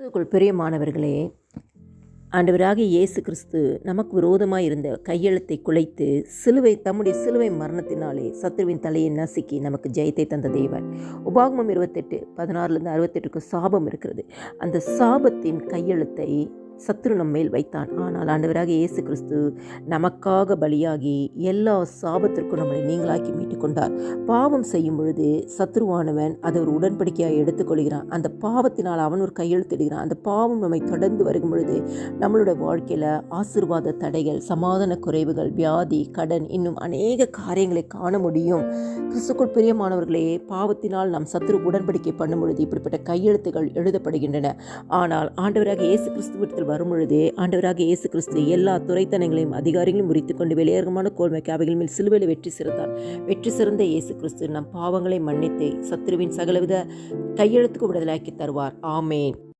கிறிஸ்துக்குள் பிரியமானவர்களே ஆண்டவராக இயேசு கிறிஸ்து நமக்கு விரோதமாக இருந்த கையெழுத்தை குலைத்து சிலுவை தம்முடைய சிலுவை மரணத்தினாலே சத்ருவின் தலையை நசுக்கி நமக்கு ஜெயத்தை தந்த தேவன். உபாகமம் இருபத்தெட்டு பதினாறுலேருந்து அறுபத்தெட்டுக்கு சாபம் இருக்கிறது. அந்த சாபத்தின் கையெழுத்தை சத்ரு நம்ம மேல் வைத்தான். ஆனால் ஆண்டவராக இயேசு கிறிஸ்து நமக்காக பலியாகி எல்லா சாபத்திற்கும் நம்மளை நீங்களாக்கி மீட்டுக் கொண்டார் பாவம் செய்யும் பொழுது சத்ருவானவன் அதை ஒரு உடன்படிக்கையாக எடுத்துக்கொள்கிறான். அந்த பாவத்தினால் அவன் ஒரு கையெழுத்திடுகிறான். அந்த பாவம் நம்மை தொடர்ந்து வரும் பொழுது நம்மளோட வாழ்க்கையில் ஆசீர்வாத தடைகள் சமாதான குறைவுகள் வியாதி கடன் இன்னும் அநேக காரியங்களை காண முடியும். கிறிஸ்துக்குள் பிரியமானவர்களே பாவத்தினால் நாம் சத்ரு உடன்படிக்கை பண்ணும் பொழுது இப்படிப்பட்ட கையெழுத்துகள் எழுதப்படுகின்றன. ஆனால் ஆண்டவராக இயேசு கிறிஸ்துவத்தில் வரும்பொழுது ஆண்டவராக இயேசு கிறிஸ்து எல்லா துறைத்தனங்களையும் அதிகாரிகளையும் முறித்து கொண்டு வெளியேறமான கோல்மைக்கு அவைகள் மேல் சிலுவையில் வெற்றி சிறந்தார் வெற்றி சிறந்த இயேசு கிறிஸ்து நம் பாவங்களை மன்னித்து சத்ருவின் சகலவித கையெழுத்துக்கு விடுதலாக்கி தருவார். ஆமேன்.